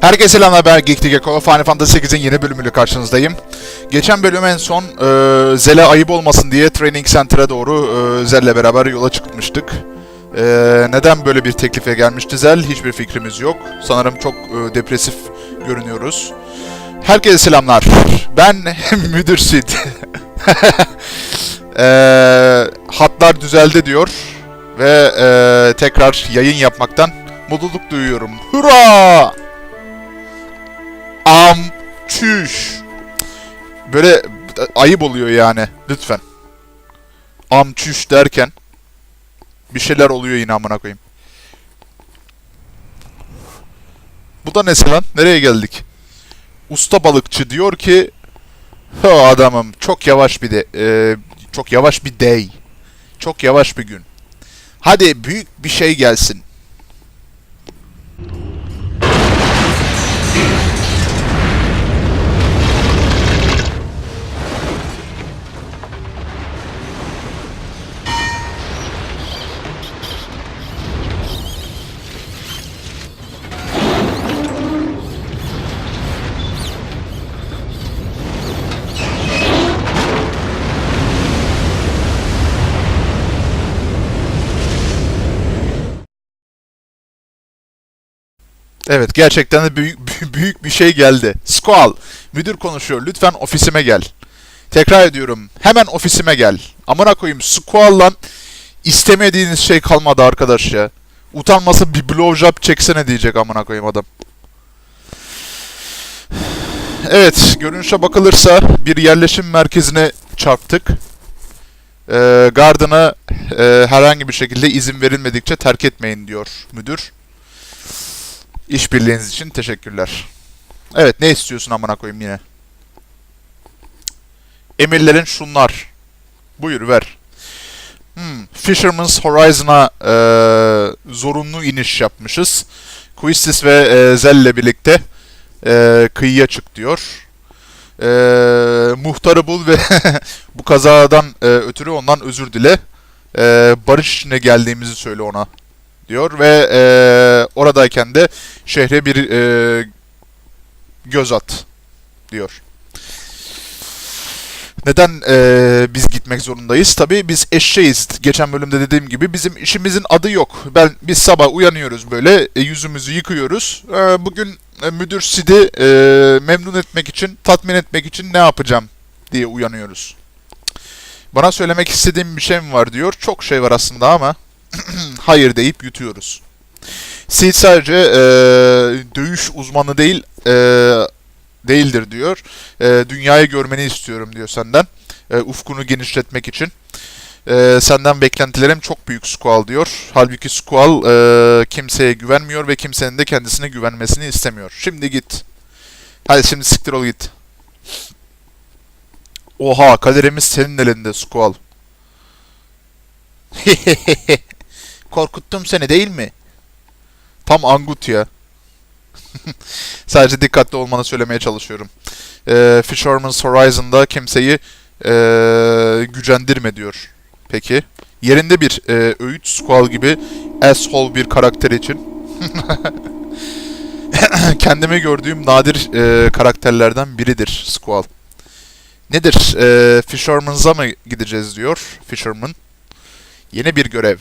Herkese selamlar ben Geekli Gecko. Final Fantasy 8'in yeni bölümüyle karşınızdayım. Geçen bölüm en son e, Zel'e ayıp olmasın diye Training Center'a doğru e, Zel'le beraber yola çıkmıştık. E, neden böyle bir teklife gelmişti Zel? Hiçbir fikrimiz yok. Sanırım çok e, depresif görünüyoruz. Herkese selamlar. Ben Müdür Sid. E, hatlar düzeldi diyor. Ve e, tekrar yayın yapmaktan mutluluk duyuyorum. Hurra! Am çüş. Böyle ayıp oluyor yani. Lütfen. Am çüş derken bir şeyler oluyor yine amına koyayım. Bu da nesi lan? Nereye geldik? Usta balıkçı diyor ki "Ha adamım çok yavaş bir de e, çok yavaş bir day. Çok yavaş bir gün. Hadi büyük bir şey gelsin. Evet gerçekten de büyük, büyük- bir şey geldi. Squall, müdür konuşuyor. Lütfen ofisime gel. Tekrar ediyorum. Hemen ofisime gel. Amına koyayım Squall'lan istemediğiniz şey kalmadı arkadaş ya. Utanması bir blowjob çeksene diyecek amına koyayım adam. Evet, görünüşe bakılırsa bir yerleşim merkezine çarptık. Ee, Garden'a e, herhangi bir şekilde izin verilmedikçe terk etmeyin diyor müdür. İşbirliğiniz için teşekkürler. Evet ne istiyorsun amına koyayım yine? Emirlerin şunlar. Buyur ver. Hmm, Fisherman's Horizon'a eee, zorunlu iniş yapmışız. Quistis ve e, Zell'le birlikte e, kıyıya çık diyor. E, muhtarı bul ve bu kazadan e, ötürü ondan özür dile. E, barış içinde geldiğimizi söyle ona diyor ve e, oradayken de şehre bir e, göz at diyor. Neden e, biz gitmek zorundayız? Tabii biz eşeğiz. Geçen bölümde dediğim gibi bizim işimizin adı yok. Ben biz sabah uyanıyoruz böyle e, yüzümüzü yıkıyoruz. E, bugün e, müdür Sid'i e, memnun etmek için, tatmin etmek için ne yapacağım diye uyanıyoruz. Bana söylemek istediğim bir şey mi var diyor. Çok şey var aslında ama hayır deyip yutuyoruz. Sid sadece e, dövüş uzmanı değil e, değildir diyor. E, dünyayı görmeni istiyorum diyor senden. E, ufkunu genişletmek için. E, senden beklentilerim çok büyük Squall diyor. Halbuki Squall e, kimseye güvenmiyor ve kimsenin de kendisine güvenmesini istemiyor. Şimdi git. Hadi şimdi siktir ol git. Oha kaderimiz senin elinde Squall. Korkuttum seni değil mi? Tam angut ya. Sadece dikkatli olmanı söylemeye çalışıyorum. Ee, Fisherman's Horizon'da kimseyi ee, gücendirme diyor. Peki. Yerinde bir ee, öğüt Squall gibi asshole bir karakter için. Kendime gördüğüm nadir ee, karakterlerden biridir Squall. Nedir? Ee, Fisherman's'a mı gideceğiz diyor Fisherman. Yeni bir görev.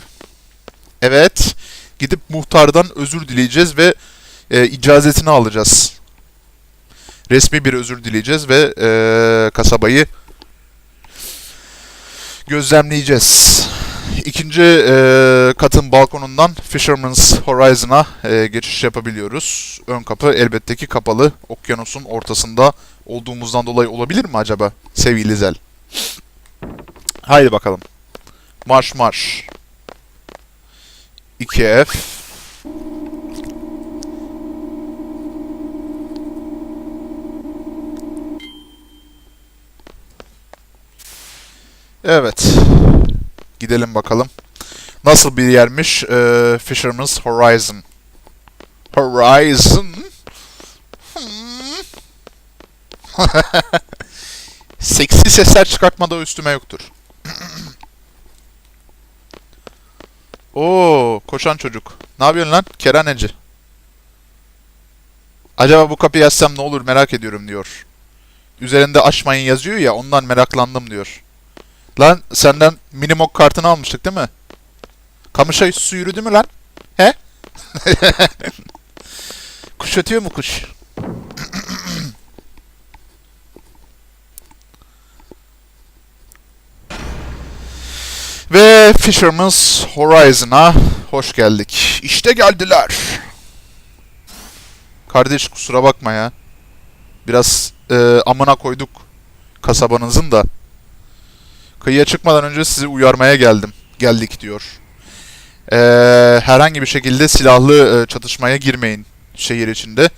Evet. Gidip muhtardan özür dileyeceğiz ve e, icazetini alacağız. Resmi bir özür dileyeceğiz ve e, kasabayı gözlemleyeceğiz. İkinci e, katın balkonundan Fisherman's Horizon'a e, geçiş yapabiliyoruz. Ön kapı elbette ki kapalı. Okyanusun ortasında olduğumuzdan dolayı olabilir mi acaba sevgili Zel? Haydi bakalım. Marş marş. 2F. Evet. Gidelim bakalım. Nasıl bir yermiş ee, Fisherman's Horizon. Horizon. Hmm. Seksi sesler çıkartmada üstüme yoktur. Oo, koşan çocuk. Ne yapıyorsun lan? Keraneci. Acaba bu kapıyı açsam ne olur merak ediyorum diyor. Üzerinde açmayın yazıyor ya ondan meraklandım diyor. Lan senden minimok kartını almıştık değil mi? Kamışa su yürüdü mü lan? He? kuş ötüyor mu kuş? Ve Fisherman's Horizon'a hoş geldik. İşte geldiler. Kardeş kusura bakma ya. Biraz e, amına koyduk kasabanızın da. Kıyıya çıkmadan önce sizi uyarmaya geldim. Geldik diyor. E, herhangi bir şekilde silahlı e, çatışmaya girmeyin şehir içinde.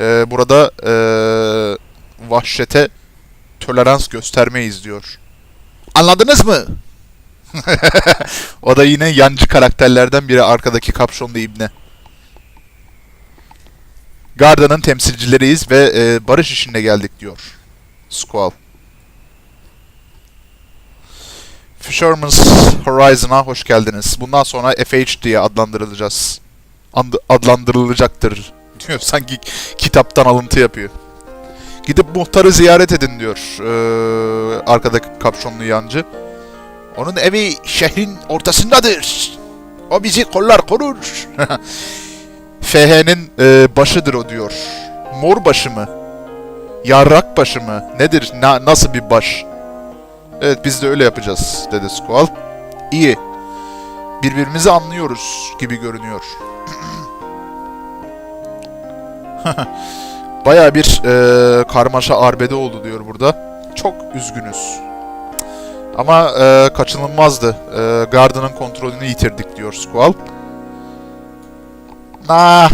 E, burada e, vahşete tolerans göstermeyiz diyor. Anladınız mı? o da yine yancı karakterlerden biri arkadaki kapşonlu ibne. Garda'nın temsilcileriyiz ve e, barış işine geldik diyor. Squall. Fisherman's Horizon'a hoş geldiniz. Bundan sonra FH diye adlandırılacağız. And- adlandırılacaktır diyor. Sanki kitaptan alıntı yapıyor. Gidip muhtarı ziyaret edin diyor. Ee, arkadaki kapşonlu yancı. Onun evi şehrin ortasındadır. O bizi kollar korur. FH'nin e, başıdır o diyor. Mor başı mı? Yarrak başı mı? Nedir? Na- nasıl bir baş? Evet biz de öyle yapacağız dedi Squall. İyi. Birbirimizi anlıyoruz gibi görünüyor. Baya bir e, karmaşa arbede oldu diyor burada. Çok üzgünüz. Ama e, kaçınılmazdı. E, Garden'ın kontrolünü yitirdik diyor Squall. Nah.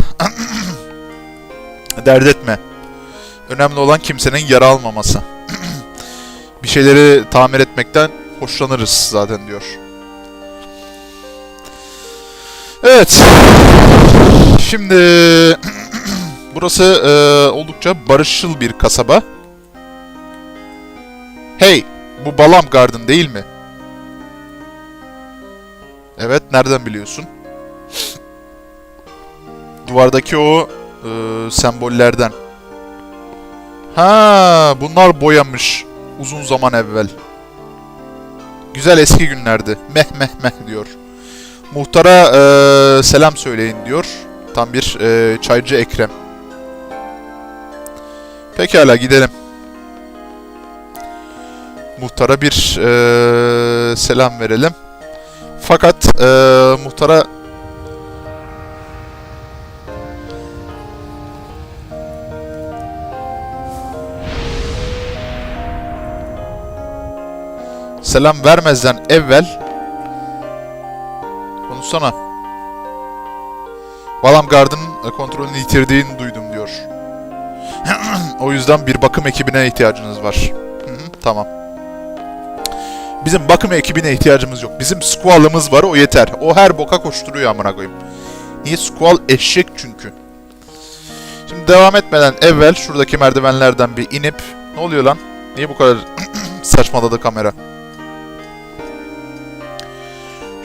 Dert etme. Önemli olan kimsenin yara almaması. bir şeyleri tamir etmekten hoşlanırız zaten diyor. Evet. Şimdi burası e, oldukça barışçıl bir kasaba. Bu Balam Garden değil mi? Evet, nereden biliyorsun? Duvardaki o e, sembollerden. Ha, bunlar boyamış uzun zaman evvel. Güzel eski günlerdi. Meh meh meh diyor. Muhtara e, selam söyleyin diyor. Tam bir e, çaycı Ekrem. Pekala gidelim. Muhtara bir e, selam verelim. Fakat e, muhtara selam vermezden evvel konuşsana. Balam Garden'ın kontrolünü yitirdiğini duydum diyor. o yüzden bir bakım ekibine ihtiyacınız var. Tamam. Bizim bakım ekibine ihtiyacımız yok. Bizim squall'ımız var o yeter. O her boka koşturuyor amına koyayım. Niye squall eşek çünkü. Şimdi devam etmeden evvel şuradaki merdivenlerden bir inip ne oluyor lan? Niye bu kadar saçmaladı kamera?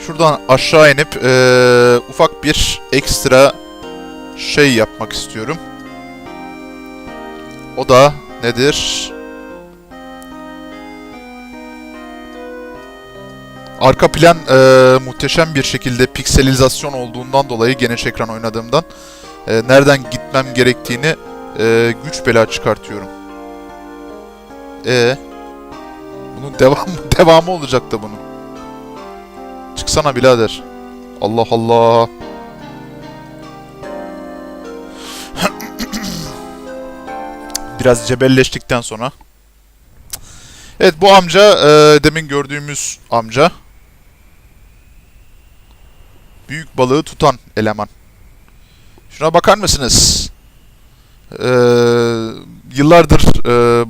Şuradan aşağı inip eee, ufak bir ekstra şey yapmak istiyorum. O da nedir? Arka plan eee, muhteşem bir şekilde pikselizasyon olduğundan dolayı geniş ekran oynadığımdan eee, nereden gitmem gerektiğini eee, güç bela çıkartıyorum. E bunun devamı devamı olacak da bunun. Çıksana birader. Allah Allah. Biraz cebelleştikten sonra. Evet bu amca e, demin gördüğümüz amca. Büyük balığı tutan eleman. Şuna bakar mısınız? Ee, yıllardır e,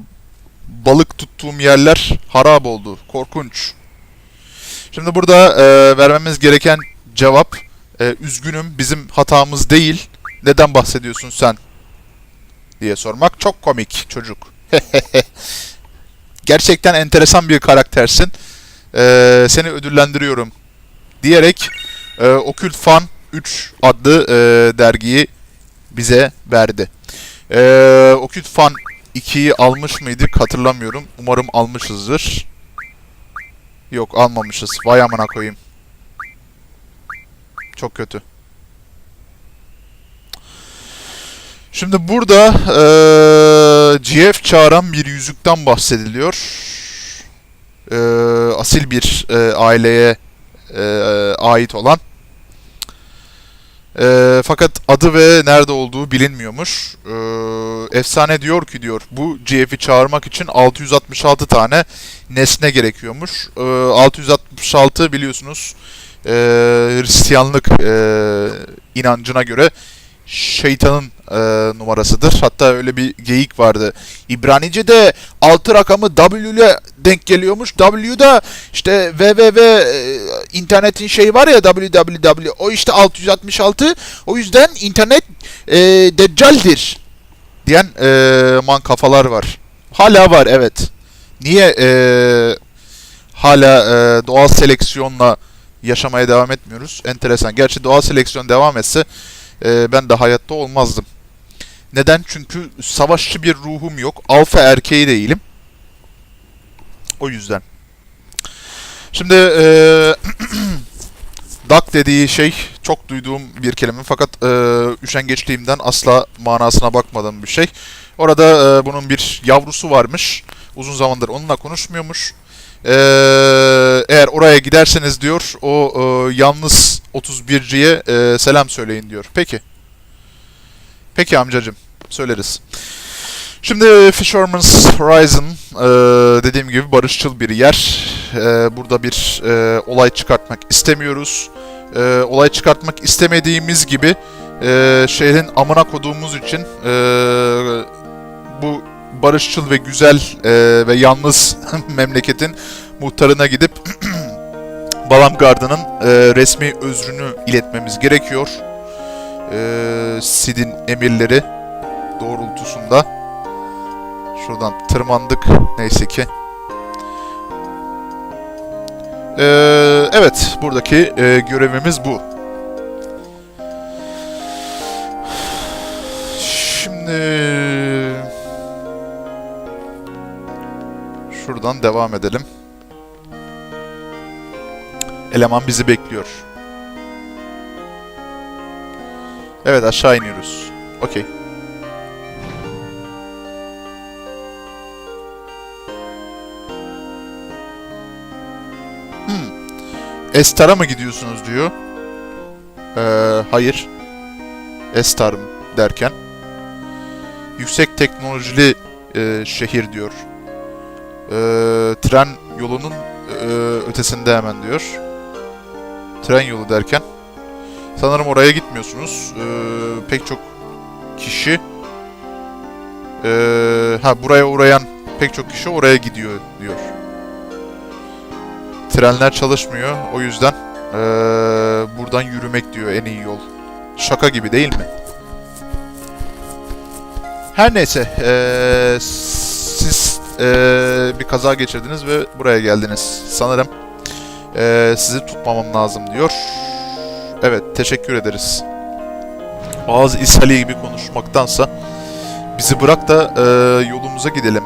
balık tuttuğum yerler harap oldu. Korkunç. Şimdi burada e, vermemiz gereken cevap e, üzgünüm bizim hatamız değil. Neden bahsediyorsun sen? diye sormak çok komik çocuk. Gerçekten enteresan bir karaktersin. E, seni ödüllendiriyorum diyerek e, Occult Fan 3 adlı e, dergiyi bize verdi. Ee, Okült Fan 2'yi almış mıydık hatırlamıyorum. Umarım almışızdır. Yok almamışız. Vay amına koyayım. Çok kötü. Şimdi burada eee, GF çağıran bir yüzükten bahsediliyor. Eee, asil bir eee, aileye eee, ait olan. Eee, fakat adı ve nerede olduğu bilinmiyormuş. Eee, efsane diyor ki diyor bu GF'i çağırmak için 666 tane nesne gerekiyormuş. Eee, 666 biliyorsunuz eee, Hristiyanlık eee, inancına göre şeytanın eee, numarasıdır. Hatta öyle bir geyik vardı. İbranice'de 6 rakamı W ile denk geliyormuş. W da işte www e, internetin şeyi var ya www o işte 666 o yüzden internet e, deccaldir diyen e, man kafalar var. Hala var evet. Niye e, hala e, doğal seleksiyonla yaşamaya devam etmiyoruz? Enteresan. Gerçi doğal seleksiyon devam etse e, ben de hayatta olmazdım. Neden? Çünkü savaşçı bir ruhum yok. Alfa erkeği değilim. O yüzden. Şimdi eee Duck dediği şey çok duyduğum bir kelime fakat eee üşengeçliğimden asla manasına bakmadığım bir şey. Orada eee, bunun bir yavrusu varmış. Uzun zamandır onunla konuşmuyormuş. Eee, eğer oraya giderseniz diyor o eee, yalnız 31'ciye eee, selam söyleyin diyor. Peki. Peki amcacım söyleriz. Şimdi Fisherman's Horizon eee, dediğim gibi barışçıl bir yer. Eee, burada bir eee, olay çıkartmak istemiyoruz. Olay çıkartmak istemediğimiz gibi şehrin amına koduğumuz için bu barışçıl ve güzel ve yalnız memleketin muhtarına gidip Balamgard'ın eee, resmi özrünü iletmemiz gerekiyor. Eee Sid'in emirleri doğrultusunda. Şuradan tırmandık neyse ki. Ee, evet, buradaki e, görevimiz bu. Şimdi şuradan devam edelim. Eleman bizi bekliyor. Evet, aşağı iniyoruz. Okey. Estar'a mı gidiyorsunuz diyor. Ee, hayır. Estar derken. Yüksek teknolojili e, şehir diyor. Ee, tren yolunun e, ötesinde hemen diyor. Tren yolu derken. Sanırım oraya gitmiyorsunuz. Ee, pek çok kişi ee, ha buraya uğrayan pek çok kişi oraya gidiyor diyor. Trenler çalışmıyor. O yüzden eee, buradan yürümek diyor en iyi yol. Şaka gibi değil mi? Her neyse. eee, siz eee, bir kaza geçirdiniz ve buraya geldiniz. Sanırım eee, sizi tutmamam lazım diyor. Evet teşekkür ederiz. Ağız ishali gibi konuşmaktansa bizi bırak da eee, yolumuza gidelim.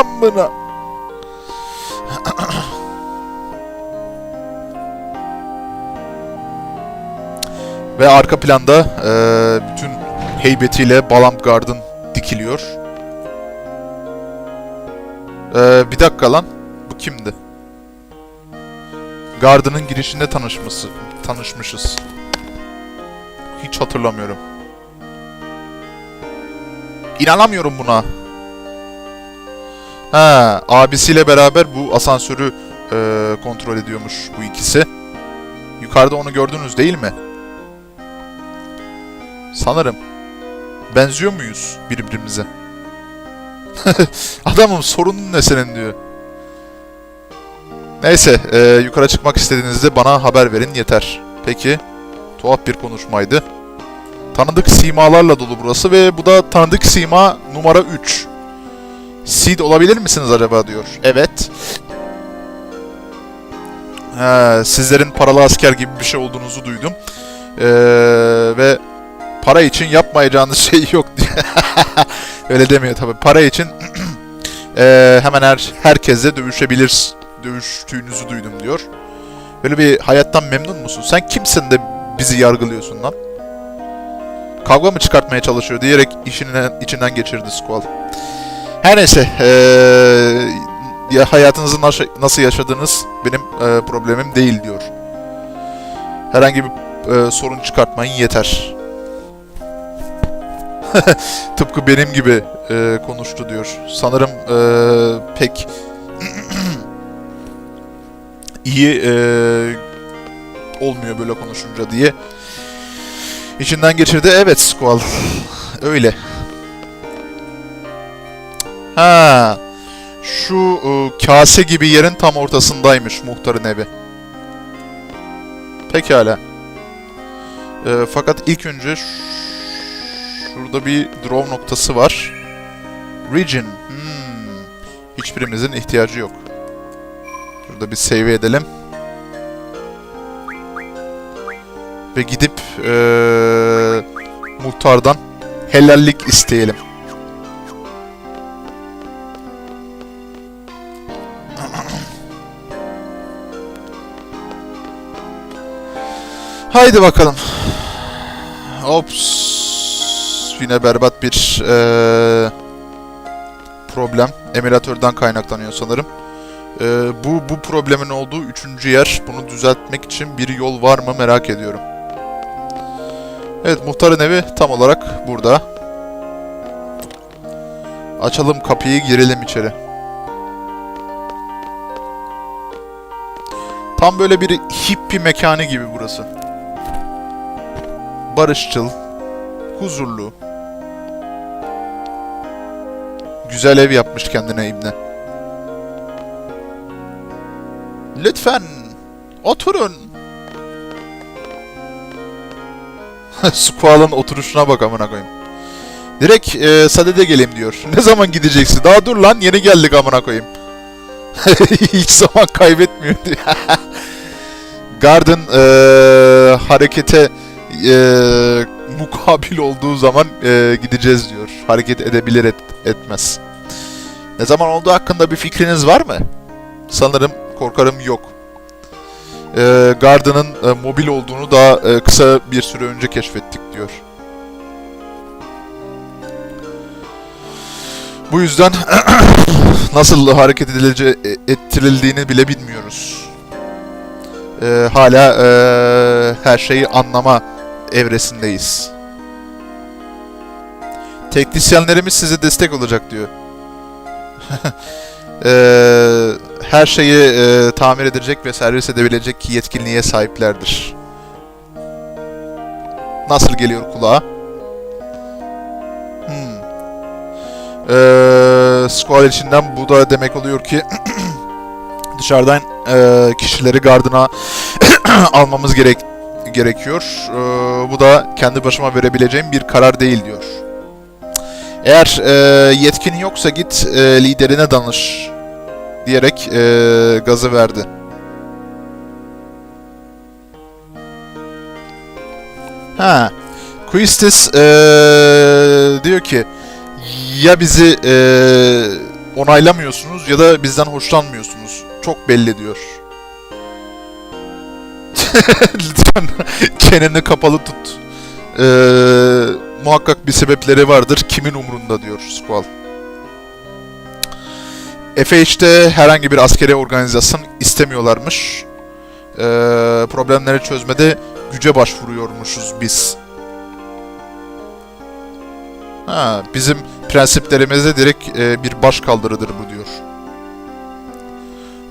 Amına. Ve arka planda eee, bütün heybetiyle Balamgard'ın dikiliyor. Eee, bir dakika lan. Bu kimdi? Gardının girişinde tanışması, tanışmışız. Hiç hatırlamıyorum. İnanamıyorum buna. Ha, abisiyle beraber bu asansörü eee, kontrol ediyormuş bu ikisi. Yukarıda onu gördünüz değil mi? Sanırım. Benziyor muyuz birbirimize? Adamım sorunun ne senin diyor. Neyse e, yukarı çıkmak istediğinizde bana haber verin yeter. Peki. Tuhaf bir konuşmaydı. Tanıdık simalarla dolu burası ve bu da tanıdık sima numara 3. Sid olabilir misiniz acaba diyor. Evet. He, sizlerin paralı asker gibi bir şey olduğunuzu duydum. Ee, ve para için yapmayacağınız şey yok diye. Öyle demiyor tabi. Para için eee, hemen her herkesle dövüşebilir dövüştüğünüzü duydum diyor. Böyle bir hayattan memnun musun? Sen kimsin de bizi yargılıyorsun lan? Kavga mı çıkartmaya çalışıyor diyerek işinden, içinden geçirdi Squall. Her neyse, ya hayatınızı nasıl, yaşadığınız benim eee, problemim değil diyor. Herhangi bir eee, sorun çıkartmayın yeter. Tıpkı benim gibi eee, konuştu diyor. Sanırım eee, pek iyi eee, olmuyor böyle konuşunca diye içinden geçirdi. Evet Squall. Öyle. Ha. Şu e, kase gibi yerin tam ortasındaymış muhtarın evi. Pekala. E, fakat ilk önce şurada bir draw noktası var. Region. Hmm. Hiçbirimizin ihtiyacı yok. Şurada bir save edelim. Ve gidip e, muhtardan helallik isteyelim. Haydi bakalım. Ops. Yine berbat bir eee, problem. Emülatörden kaynaklanıyor sanırım. Eee, bu bu problemin olduğu üçüncü yer. Bunu düzeltmek için bir yol var mı merak ediyorum. Evet muhtarın evi tam olarak burada. Açalım kapıyı girelim içeri. Tam böyle bir hippie mekanı gibi burası. Barışçıl, huzurlu. Güzel ev yapmış kendine İbne. Lütfen oturun. Squall'ın oturuşuna bak amına koyayım. Direkt e, sadede geleyim diyor. Ne zaman gideceksin? Daha dur lan yeni geldik amına koyayım. Hiç zaman kaybetmiyor diyor. Garden e, harekete e, mukabil olduğu zaman e, gideceğiz diyor. Hareket edebilir et, etmez. Ne zaman olduğu hakkında bir fikriniz var mı? Sanırım korkarım yok. E, Garden'ın e, mobil olduğunu daha e, kısa bir süre önce keşfettik diyor. Bu yüzden nasıl hareket edilece, e, ettirildiğini bile bilmiyoruz. E, hala e, her şeyi anlama evresindeyiz. Teknisyenlerimiz size destek olacak diyor. Eee, her şeyi eee, tamir edecek ve servis edebilecek yetkinliğe sahiplerdir. Nasıl geliyor kulağa? Hmm. Eee Squall içinden bu da demek oluyor ki dışarıdan eee, kişileri gardına almamız gerek gerekiyor. Eee, bu da kendi başıma verebileceğim bir karar değil diyor. Eğer e, yetkin yoksa git e, liderine danış diyerek e, gazı verdi. Ha, Quistis e, diyor ki ya bizi e, onaylamıyorsunuz ya da bizden hoşlanmıyorsunuz. Çok belli diyor. Lütfen çeneni kapalı tut. Eee muhakkak bir sebepleri vardır. Kimin umrunda diyor Squall. FH'de herhangi bir askeri organizasyon istemiyorlarmış. Ee, problemleri çözmede güce başvuruyormuşuz biz. Ha, bizim prensiplerimize direkt e, bir baş kaldırıdır bu diyor.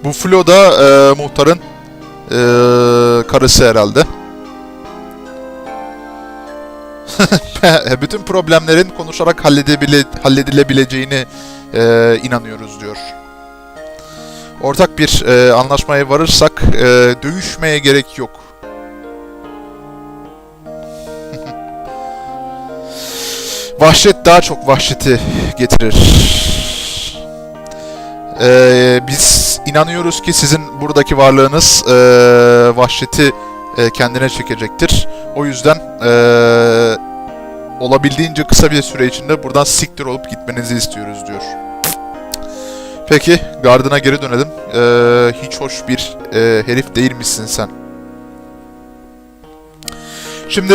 Bu Flo da e, muhtarın e, karısı herhalde. bütün problemlerin konuşarak halledebile, halledilebileceğini e, inanıyoruz diyor. Ortak bir e, anlaşmaya varırsak e, dövüşmeye gerek yok. Vahşet daha çok vahşeti getirir. E, biz inanıyoruz ki sizin buradaki varlığınız e, vahşeti e, kendine çekecektir. O yüzden e, olabildiğince kısa bir süre içinde buradan siktir olup gitmenizi istiyoruz diyor. Peki, gardına geri dönelim. Ee, hiç hoş bir e, herif değil misin sen? Şimdi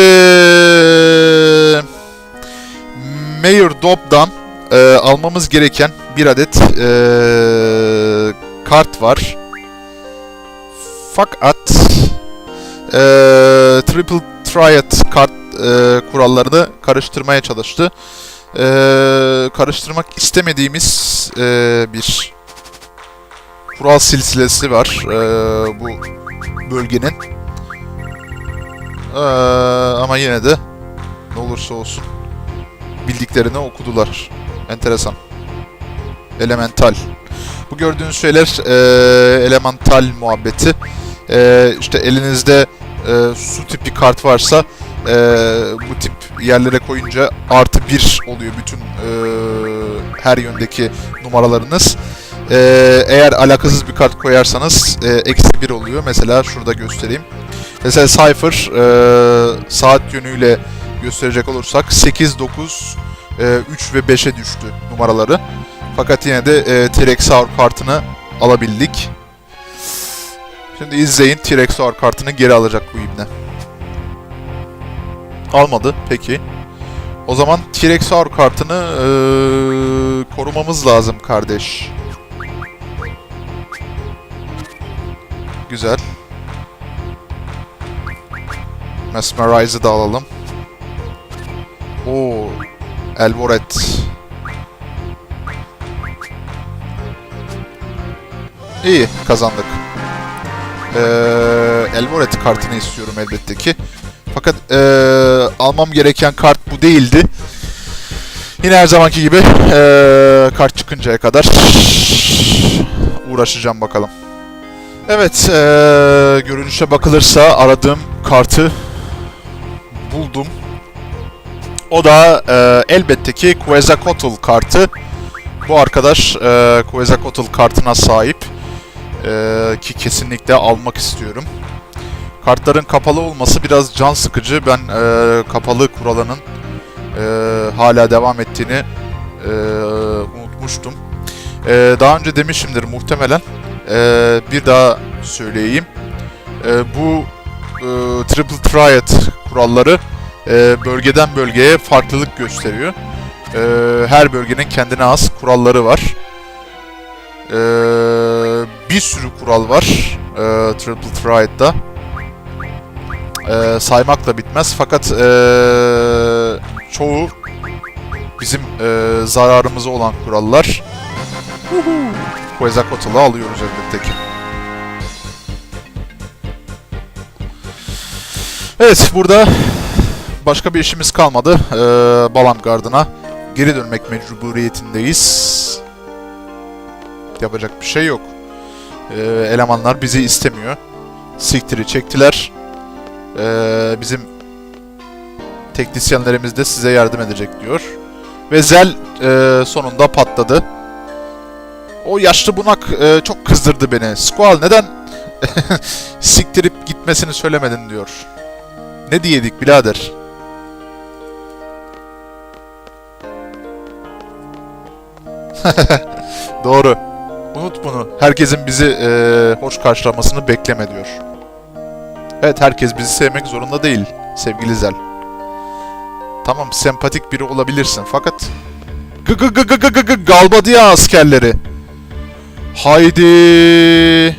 Mayor Dobb'dan e, almamız gereken bir adet e, kart var. Fakat e, Triple Triad kart e, kurallarını karıştırmaya çalıştı. E, karıştırmak istemediğimiz e, bir kural silsilesi var e, bu bölgenin. E, ama yine de ne olursa olsun bildiklerini okudular. Enteresan. Elemental. Bu gördüğünüz şeyler e, elemental muhabbeti. E, işte elinizde e, su tipi kart varsa e, bu tip yerlere koyunca artı bir oluyor bütün e, her yöndeki numaralarınız. E, eğer alakasız bir kart koyarsanız e, eksi bir oluyor. Mesela şurada göstereyim. Mesela Cypher e, saat yönüyle gösterecek olursak 8, 9, e, 3 ve 5'e düştü numaraları. Fakat yine de e, T-Rex kartını alabildik. Şimdi izleyin T-Rex kartını geri alacak bu ibne. Almadı peki. O zaman T-Rex Hour kartını e, korumamız lazım kardeş. Güzel. Mesmerize'ı da alalım. Oo, Elvoret. İyi, kazandık. Ee, Elvoret kartını istiyorum elbette ki. Fakat ee, almam gereken kart bu değildi. Yine her zamanki gibi ee, kart çıkıncaya kadar uğraşacağım bakalım. Evet, ee, görünüşe bakılırsa aradığım kartı buldum. O da e, elbette ki Quetzalcoatl kartı. Bu arkadaş e, Quetzalcoatl kartına sahip. E, ki kesinlikle almak istiyorum. Kartların kapalı olması biraz can sıkıcı. Ben e, kapalı kuralının e, hala devam ettiğini e, unutmuştum. E, daha önce demişimdir muhtemelen. E, bir daha söyleyeyim. E, bu e, Triple Triad kuralları e, bölgeden bölgeye farklılık gösteriyor. E, her bölgenin kendine has kuralları var. E, bir sürü kural var e, Triple Triad'da. E, saymakla bitmez fakat e, çoğu bizim e, zararımıza olan kurallar. Quetzalcoatl'ı alıyoruz elbette ki. Evet burada başka bir işimiz kalmadı. Ee, Balam Gardına geri dönmek mecburiyetindeyiz. Yapacak bir şey yok. Ee, elemanlar bizi istemiyor. Siktiri çektiler. Ee, bizim teknisyenlerimiz de size yardım edecek diyor. Ve Zel e, sonunda patladı. O yaşlı bunak e, çok kızdırdı beni. Squall neden siktirip gitmesini söylemedin diyor. Ne diyedik birader? Doğru. Unut bunu. Herkesin bizi e, hoş karşılamasını bekleme diyor. Evet herkes bizi sevmek zorunda değil sevgili Zel. Tamam sempatik biri olabilirsin fakat... Gı gı Galbadia askerleri. Haydi.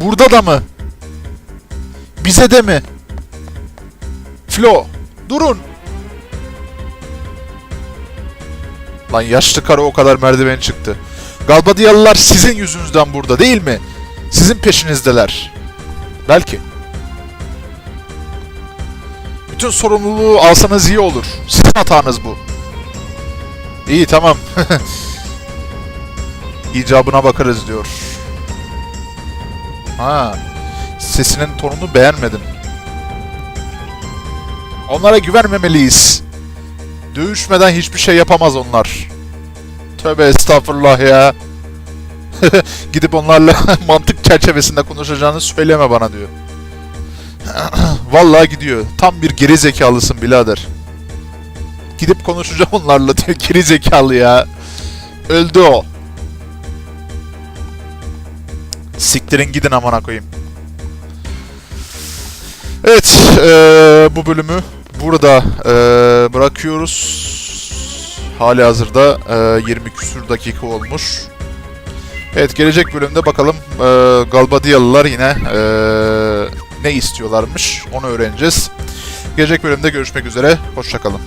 Burada da mı? Bize de mi? Flo, durun. Lan yaşlı karı o kadar merdiven çıktı. Galbadiyalılar sizin yüzünüzden burada değil mi? Sizin peşinizdeler. Belki. Bütün sorumluluğu alsanız iyi olur. Sizin hatanız bu. İyi tamam. İcabına bakarız diyor. Ha. Sesinin tonunu beğenmedim. Onlara güvenmemeliyiz. Dövüşmeden hiçbir şey yapamaz onlar. Tövbe estağfurullah ya. Gidip onlarla mantık çerçevesinde konuşacağını söyleme bana diyor. Vallahi gidiyor. Tam bir geri zekalısın birader. Gidip konuşacağım onlarla diyor geri zekalı ya. Öldü o. Siktirin gidin amına koyayım. Evet, eee, bu bölümü burada eee, bırakıyoruz. Hali hazırda eee, 20 küsür dakika olmuş. Evet, gelecek bölümde bakalım eee Galbadiyalılar yine eee, ne istiyorlarmış onu öğreneceğiz. Gelecek bölümde görüşmek üzere, hoşçakalın.